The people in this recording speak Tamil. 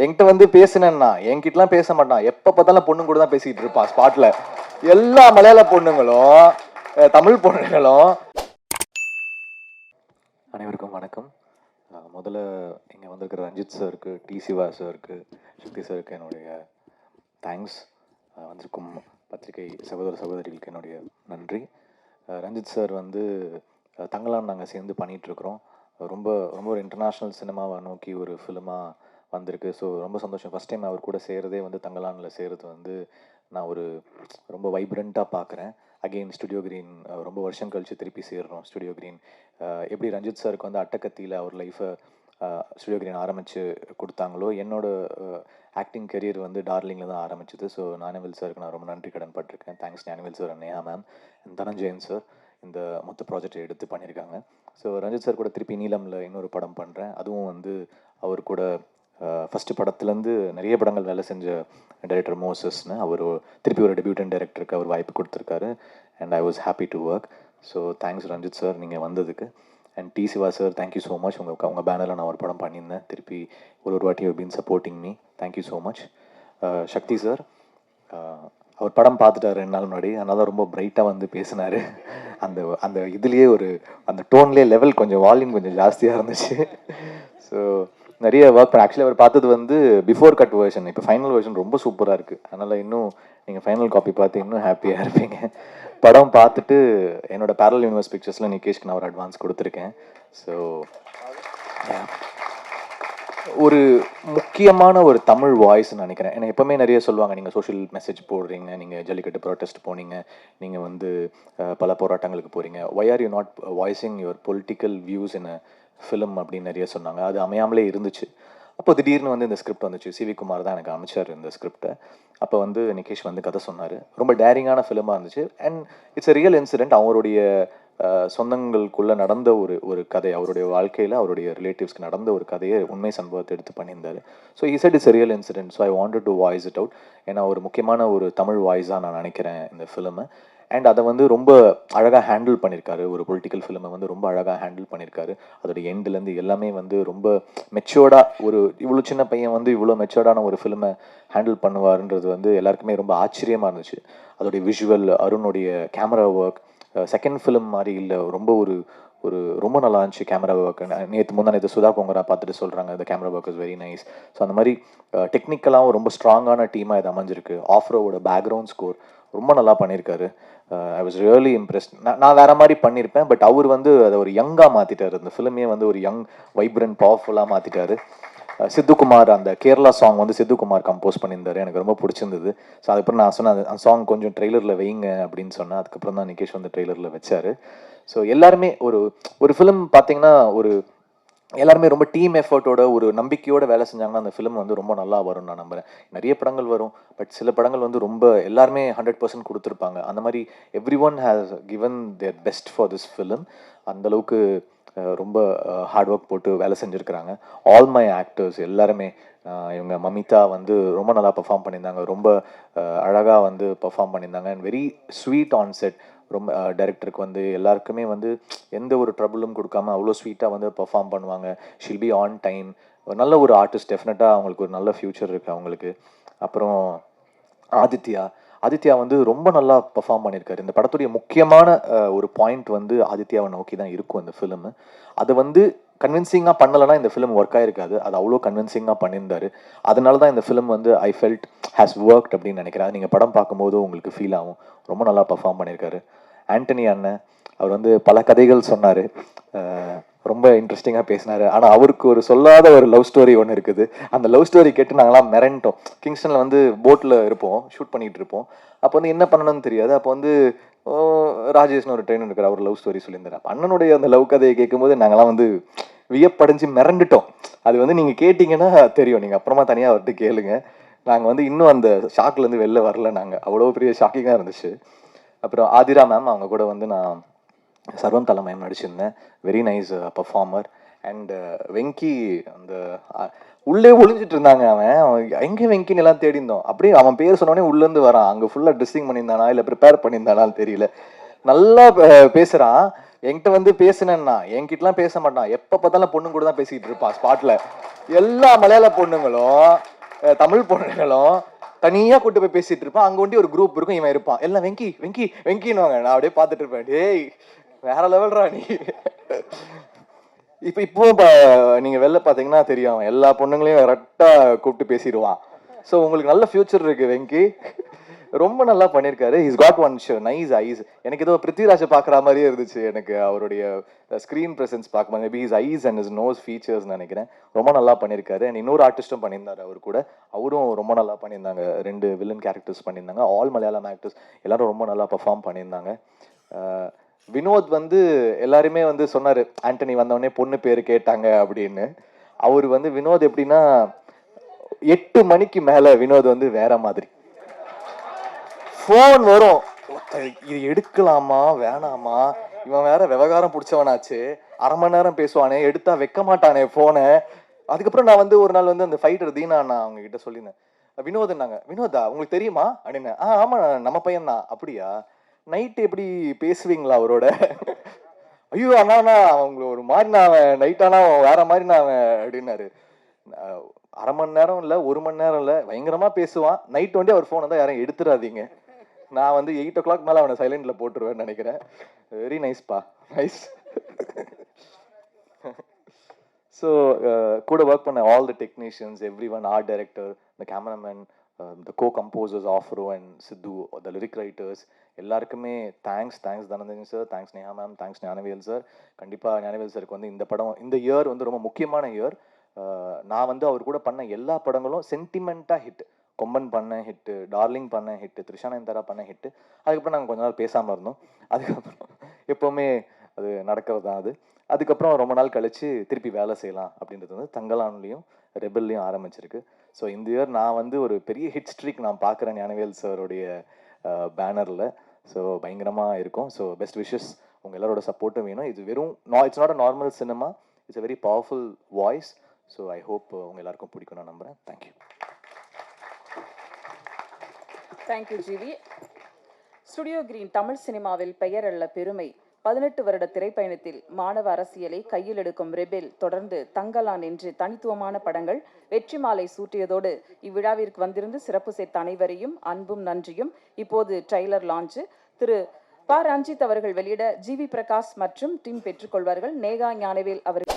என்கிட்ட வந்து பேசினேன்னா என்கிட்டலாம் பேச மாட்டான். எப்போ பார்த்தாலும் பொண்ணு கூட தான் பேசிக்கிட்டு இருப்பான் ஸ்பாட்ல எல்லா மலையாள பொண்ணுங்களும் தமிழ் பொண்ணுங்களும். அனைவருக்கும் வணக்கம். முதல்ல இங்கே வந்திருக்கிற ரஞ்சித் சாருக்கு டி சிவா சாருக்கு சக்தி சாருக்கு என்னுடைய தேங்க்ஸ் வந்திருக்கும் பத்திரிகை சகோதர சகோதரிகளுக்கு என்னுடைய நன்றி. ரஞ்சித் சார் வந்து அஹ், தங்களான் நாங்கள் சேர்ந்து பண்ணிகிட்ருக்குறோம் ரொம்ப ரொம்ப ஒரு இன்டர்நேஷ்னல் சினிமாவை நோக்கி ஒரு ஃபிலிமாக வந்திருக்கு. ஸோ ரொம்ப சந்தோஷம். ஃபஸ்ட் டைம் அவர் கூட செய்கிறதே வந்து தங்கலானில் செய்கிறது வந்து நான் ஒரு ரொம்ப வைப்ரண்ட்டாக பார்க்குறேன் அகெயின் ஸ்டுடியோ கிரீன் ரொம்ப வருஷம் கழிச்சு திருப்பி சேர்றோம். ஸ்டுடியோ கிரீன் எப்படி ரஞ்சித் சாருக்கு வந்து அட்டக்கத்தியில் அவர் லைஃப்பை ஸ்டுடியோ கிரீன் ஆரம்பித்து கொடுத்தாங்களோ என்னோடய ஆக்டிங் கெரியர் வந்து டார்லிங்கில் தான் ஆரம்பிச்சது. ஸோ ஞானவேல் சாருக்கு நான் ரொம்ப நன்றி கடன் பட்டிருக்கேன். Thanks Gnanavel sir Neha ma'am Dhananjayan sir இந்த மொத்த ப்ராஜெக்டை எடுத்து பண்ணியிருக்காங்க ஸோ ரஞ்சித் சார் கூட திருப்பி நீலமில் இன்னொரு படம் பண்ணுறேன் அதுவும் வந்து அவர் கூட ஃபஸ்ட்டு படத்துலேருந்து நிறைய படங்கள் வேலை செஞ்ச டைரக்டர் மோசஸ்னு அவர் திருப்பி ஒரு டெபியூட்டன் டைரக்டருக்கு அவர் வாய்ப்பு கொடுத்துருக்காரு. And I was happy to work so thanks Ranjith sir நீங்கள் வந்ததுக்கு. And D Siva sir thank you so much உங்கள் உங்கள் பேனரில் நான் ஒரு படம் பண்ணியிருந்தேன். திருப்பி ஒரு ஒரு வாட்டி been supporting me thank you so much Sakthi sir அவர் படம் பார்த்துட்டார் ரெண்டு நாள் முன்னாடி. அதனால ரொம்ப பிரைட்டாக வந்து பேசினார். அந்த அந்த இதுலேயே ஒரு அந்த டோன்லேயே லெவல் கொஞ்சம் வால்யூம் கொஞ்சம் ஜாஸ்தியாக இருந்துச்சு. ஸோ நிறைய ஒர்க் பண்ண ஆக்சுவலி அவர் பார்த்தது வந்து பிஃபோர் கட் வேர்ஷன் இப்போ ஃபைனல் வேர்ஷன் ரொம்ப சூப்பராக இருக்குது அதனால் இன்னும் நீங்கள் ஃபைனல் காப்பி பார்த்து இன்னும் ஹாப்பியாக இருப்பீங்க. படம் பார்த்துட்டு என்னோட பேரல் யூனிவர்ஸ் பிக்சர்ஸில் நிகேஷ்க்கு நான் ஒரு அட்வான்ஸ் கொடுத்துருக்கேன். ஸோ ஒரு முக்கியமான ஒரு தமிழ் வாய்ஸ்னு நினைக்கிறேன். ஏன்னா எப்பவுமே நிறைய சொல்லுவாங்க நீங்கள் சோஷியல் மெசேஜ் போடுறீங்க நீங்கள் ஜல்லிக்கட்டு ப்ரொட்டஸ்ட் போனீங்க நீங்கள் வந்து பல போராட்டங்களுக்கு போகிறீங்க why are you not voicing your political views in film அப்படின்னு நிறைய சொன்னாங்க. அது அமையாமலே இருந்துச்சு. அப்போ திடீர்னு வந்து இந்த ஸ்கிரிப்ட் வந்துச்சு. சிவி குமார் தான் எனக்கு அமைச்சார் இந்த ஸ்கிரிப்டை அப்போ வந்து நிகேஷ் வந்து கதை சொன்னார். ரொம்ப டேரிங்கான ஃபிலிமாக இருந்துச்சு. And it's a real incident அவருடைய சொந்தங்களுக்குள்ள நடந்த ஒரு ஒரு கதை அவருடைய வாழ்க்கையில் அவருடைய ரிலேட்டிவ்ஸ்க்கு நடந்த ஒரு கதையை உண்மை சம்பவத்தை எடுத்து பண்ணியிருந்தார். So is said it's real incident so I wanted to voice it out ஏன்னா ஒரு முக்கியமான ஒரு தமிழ் வாய்ஸாக நான் நினைக்கிறேன் இந்த ஃபிலிமை அண்ட் அதை வந்து ரொம்ப அழகாக ஹேண்டில் பண்ணியிருக்காரு. ஒரு பொலிட்டிக்கல் ஃபிலிமை வந்து ரொம்ப அழகாக ஹேண்டில் பண்ணியிருக்காரு. அதோடைய எண்ட்லேருந்து எல்லாமே வந்து ரொம்ப மெச்சோர்டாக ஒரு இவ்வளோ சின்ன பையன் வந்து இவ்வளோ மெச்சோர்டான ஒரு ஃபிலிமை ஹேண்டில் பண்ணுவாருன்றது வந்து எல்லாருக்குமே ரொம்ப ஆச்சரியமாக இருந்துச்சு. அதோடைய விஷுவல் அருணுடைய கேமரா ஒர்க் செகண்ட் ஃபிலிம் மாதிரி இல்லை ரொம்ப ஒரு ஒரு ரொம்ப நல்லா இருந்துச்சு கேமரா ஒர்க் நேற்று முந்தா நேற்று சுதா பொங்கரா பார்த்துட்டு சொல்கிறாங்க இந்த camera work is very nice so அந்த மாதிரி டெக்னிக்கலாகவும் ரொம்ப ஸ்ட்ராங்கான டீமாக இது அமைஞ்சிருக்கு. ஆஃப்ரோவோட பேக்ரவுண்ட் ஸ்கோர் ரொம்ப நல்லா பண்ணியிருக்காரு ஐ வாஸ் ரியலி இம்ப்ரெஸ்ட் நான் வேற மாதிரி பண்ணியிருப்பேன் பட் அவர் வந்து அதை ஒரு யங்காக மாற்றிட்டாரு இந்த ஃபிலிமே வந்து ஒரு யங் வைப்ரண்ட் பவர்ஃபுல்லாக மாற்றிட்டாரு சித்துக்குமார் அந்த கேரளா சாங் வந்து சித்துக்குமார் கம்போஸ் பண்ணியிருந்தார். எனக்கு ரொம்ப பிடிச்சிருந்தது. ஸோ அதுக்கப்புறம் நான் சொன்னேன் அந்த சாங் கொஞ்சம் ட்ரெய்லரில் வைங்க அப்படின்னு சொன்னேன். அதுக்கப்புறம் தான் நிகேஷ் வந்து ட்ரெய்லரில் வச்சார். ஸோ எல்லாருமே ஒரு ஒரு ஃபிலிம் பார்த்தீங்கன்னா ஒரு எல்லாருமே ரொம்ப டீம் எஃபர்ட்டோட ஒரு நம்பிக்கையோட வேலை செஞ்சாங்கன்னா அந்த ஃபிலிம் வந்து ரொம்ப நல்லா வரும் நான் நம்புறேன். நிறைய படங்கள் வரும். பட் சில படங்கள் வந்து ரொம்ப எல்லாருமே ஹண்ட்ரட் பர்சன்ட் கொடுத்துருப்பாங்க. அந்த மாதிரி everyone has given their best for this film அந்த அளவுக்கு ரொம்ப ஹார்ட் ஒர்க் போட்டு வேலை செஞ்சுருக்கிறாங்க. ஆல் மை ஆக்டர்ஸ் எல்லாருமே இவங்க மமிதா வந்து ரொம்ப நல்லா பெர்ஃபார்ம் பண்ணியிருந்தாங்க. ரொம்ப அழகாக வந்து பெர்ஃபார்ம் பண்ணியிருந்தாங்க. And very sweet on set ரொம்ப டைரக்டருக்கு வந்து எல்லாருக்குமே வந்து எந்த ஒரு ட்ரபுளும் கொடுக்காம அவ்வளோ ஸ்வீட்டாக வந்து பெர்ஃபார்ம் பண்ணுவாங்க. ஷில் பி ஆன் டைம் நல்ல ஒரு ஆர்டிஸ்ட் டெஃபினட்டாக அவங்களுக்கு ஒரு நல்ல ஃப்யூச்சர் இருக்குது அவங்களுக்கு. அப்புறம் ஆதித்யா ஆதித்யா வந்து ரொம்ப நல்லா பெர்ஃபார்ம் பண்ணியிருக்காரு. இந்த படத்துடைய முக்கியமான ஒரு பாயிண்ட் வந்து ஆதித்யாவை நோக்கி தான் இருக்கும் இந்த ஃபிலிம் அதை வந்து கன்வின்சிங்காக பண்ணலைன்னா இந்த ஃபிலிம் ஒர்க் ஆகிருக்காது அது அவ்வளோ கன்வின்சிங்காக பண்ணியிருந்தாரு. அதனால தான் இந்த ஃபிலிம் வந்து ஐ ஃபெல்ட் ஹேஸ் ஒர்க்ட் அப்படின்னு நினைக்கிறேன். நீங்கள் படம் பார்க்கும்போது உங்களுக்கு ஃபீல் ஆகும். ரொம்ப நல்லா பெர்ஃபார்ம் பண்ணியிருக்காரு. ஆண்டனி அண்ணன் அவர் வந்து பல கதைகள் சொன்னார். ரொம்ப இன்ட்ரெஸ்டிங்காக பேசினார். ஆனால் அவருக்கு ஒரு சொல்லாத ஒரு லவ் ஸ்டோரி ஒன்று இருக்குது. அந்த லவ் ஸ்டோரி கேட்டு நாங்களாம் மிரண்டோம். கிங்ஸ்டனில் வந்து போட்டில் இருப்போம். ஷூட் பண்ணிகிட்டு இருப்போம். அப்போ வந்து என்ன பண்ணணும்னு தெரியாது. அப்போ வந்து ராஜேஷ்னு ஒரு ட்ரெயின் இருக்கிற அவர் லவ் ஸ்டோரி சொல்லியிருந்தார். அண்ணனுடைய அந்த லவ் கதையை கேட்கும்போது நாங்களாம் வந்து வியப்படைஞ்சு மிரண்டுட்டோம். அது வந்து நீங்கள் கேட்டிங்கன்னா தெரியும். நீங்கள் அப்புறமா தனியாக அவர்கிட்ட கேளுங்க. நாங்கள் வந்து இன்னும் அந்த ஷாக்லேருந்து வெளில வரல நாங்கள் அவ்வளோ பெரிய ஷாக்கிங்காக இருந்துச்சு. அப்புறம் ஆதிரா மேம் அவங்க கூட வந்து நான் Sarvam Thaalamayam நடிச்சிருந்தேன். Very nice performer and Venky அந்த உள்ளே ஒளிஞ்சிட்டு இருந்தாங்க அவன். அவன் எங்கே வெங்கின்னு எல்லாம் தேடி இருந்தோம் அப்படியே அவன் பேர் சொன்னோடனே உள்ளேருந்து வரான். அங்கே ஃபுல்லாக ட்ரெஸ்ஸிங் பண்ணியிருந்தானா இல்லை ப்ரிப்பேர் பண்ணியிருந்தானான்னு தெரியல. நல்லா பேசுகிறான் என்கிட்ட வந்து பேசுனேன்னா என்கிட்டலாம் பேச மாட்டான். எப்போ பார்த்தாலும் பொண்ணு கூட தான் பேசிக்கிட்டு இருப்பான் ஸ்பாட்டில் எல்லா மலையாள பொண்ணுங்களும் தமிழ் பொண்ணுங்களும் தனியாக கூட்டு போய் பேசிட்டு இருப்பான். அங்கே ஒண்டி ஒரு குரூப் இருக்கும் இவன் இருப்பான். எல்லாம் வெங்கி வெங்கி வெங்கின்னு நான் அப்படியே பார்த்துட்டு இருப்பேன். டேய் வேற லெவல்ரா நீ. இப்போ இப்போ நீங்க வெளில பாத்தீங்கன்னா தெரியும் எல்லா பொண்ணுங்களையும் கரெக்டா கூப்பிட்டு பேசிடுவான். ஸோ உங்களுக்கு நல்ல ஃபியூச்சர் இருக்கு வெங்கி. ரொம்ப நல்லா பண்ணியிருக்காரு is got one show nice eyes எனக்கு ஏதோ பிருத்திவிராஜை பார்க்குற மாதிரியே இருந்துச்சு எனக்கு அவருடைய ஸ்க்ரீன் ப்ரெசன்ஸ் பார்க்கும்போது maybe his eyes and is nose features நினைக்கிறேன். ரொம்ப நல்லா பண்ணியிருக்காரு அண்ட் இன்னொரு ஆர்டிஸ்ட்டும் பண்ணியிருந்தாரு அவர் கூட. அவரும் ரொம்ப நல்லா பண்ணியிருந்தாங்க. ரெண்டு வில்லன் கேரக்டர்ஸ் பண்ணியிருந்தாங்க. ஆல் மலையாளம் ஆக்டர்ஸ் எல்லாரும் ரொம்ப நல்லா பர்ஃபார்ம் பண்ணியிருந்தாங்க. Uh, வினோத் வந்து எல்லாருமே வந்து சொன்னாரு ஆண்டனி வந்தவொடனே பொண்ணு பேர் கேட்டாங்க அப்படின்னு. அவர் வந்து வினோத் எப்படின்னா எட்டு மணிக்கு மேல வினோத் வந்து வேற மாதிரி. ஃபோன் வரும். இது எடுக்கலாமா? வேணாமா? இவன் வேற விவகாரம் பிடிச்சவனாச்சு. அரை மணி நேரம் பேசுவானே எடுத்தா வைக்க மாட்டானே ஃபோனை அதுக்கப்புறம் நான் வந்து ஒரு நாள் வந்து அந்த ஃபைட்டர் தீனா நான் அவங்க கிட்ட சொல்லியிருந்தேன். வினோதுன்னாங்க வினோதா உங்களுக்கு தெரியுமா? அப்படின்னு. ஆ ஆமா நம்ம பையன் தான் அப்படியா? நைட் எப்படி பேசுவீங்களா அவரோட? ஐயோ அண்ணா அவங்கள ஒரு மாதிரி நான் அவன் நைட் ஆனால் அவன் வேற மாதிரி நான் அவன் அப்படின்னாரு. அரை மணி நேரம் இல்லை ஒரு மணி நேரம் இல்லை பயங்கரமா பேசுவான். நைட் வந்து அவர் ஃபோனை தான் யாரும் எடுத்துடாதீங்க. நான் வந்து எயிட் ஓ கிளாக் மேலே அவனை சைலண்டில் போட்டுருவேன்னு நினைக்கிறேன். வெரி நைஸ்ப்பா நைஸ் ஸோ கூட ஒர்க் பண்ண all the technicians everyone art director இந்த கேமராமேன் இந்த co composers Afro and Sidhu the lyric writers எல்லாருக்குமே thanks thanks Dhananthan sir thanks Neha ma'am thanks Gnanavel sir கண்டிப்பாக ஞானவேல் சாருக்கு வந்து இந்த படம் இந்த இயர் வந்து ரொம்ப முக்கியமான இயர் நான் வந்து அவர் கூட பண்ண எல்லா படங்களும் சென்டிமெண்ட்டாக ஹிட் கொம்பன் பண்ண ஹிட்டு டார்லிங் பண்ண ஹிட்டு த்ரிஷா நயன்தாரா பண்ண ஹிட்டு அதுக்கப்புறம் நாங்கள் கொஞ்ச நாள் பேசாமல் இருந்தோம். அதுக்கப்புறம் எப்போவுமே அது நடக்கிறது தான் அது. அதுக்கப்புறம் ரொம்ப நாள் கழித்து திருப்பி வேலை செய்யலாம் அப்படின்றது வந்து தங்கலான்லையும் ரெபல்லையும் ஆரம்பிச்சிருக்கு. ஸோ இந்த இயர் நான் வந்து ஒரு பெரிய ஹிட் ஸ்ட்ரீக் நான் பார்க்குறேன் ஞானவேல் சாருடைய பேனரில் ஸோ பயங்கரமாக இருக்கும். ஸோ பெஸ்ட் விஷஸ் உங்கள் எல்லாரோட சப்போர்ட்டும் வேணும். இது வெறும் நா it's not a normal cinema it's a very powerful voice so I hope உங்கள் எல்லாருக்கும் பிடிக்கும் நான் நம்புகிறேன் thank you thank you GV Studio Green Tamil சினிமாவில் பெயர் அல்ல பெருமை. பதினெட்டு வருட திரைப்பயணத்தில் மாணவ அரசியலை கையில் எடுக்கும் ரெபெல் தொடர்ந்து தங்கலான் என்று தனித்துவமான படங்கள் வெற்றி மாலை சூட்டியதோடு இவ்விழாவிற்கு வந்திருந்து சிறப்பு சேர்த்த அனைவரையும் அன்பும் நன்றியும் இப்போது ட்ரைலர் லான்ச்சு திரு. ப. ரஞ்சித் அவர்கள் வெளியிட ஜி. வி. பிரகாஷ் மற்றும் டிம் பெற்றுக்கொள்வார்கள். நேகா ஞானவேல் அவர்கள்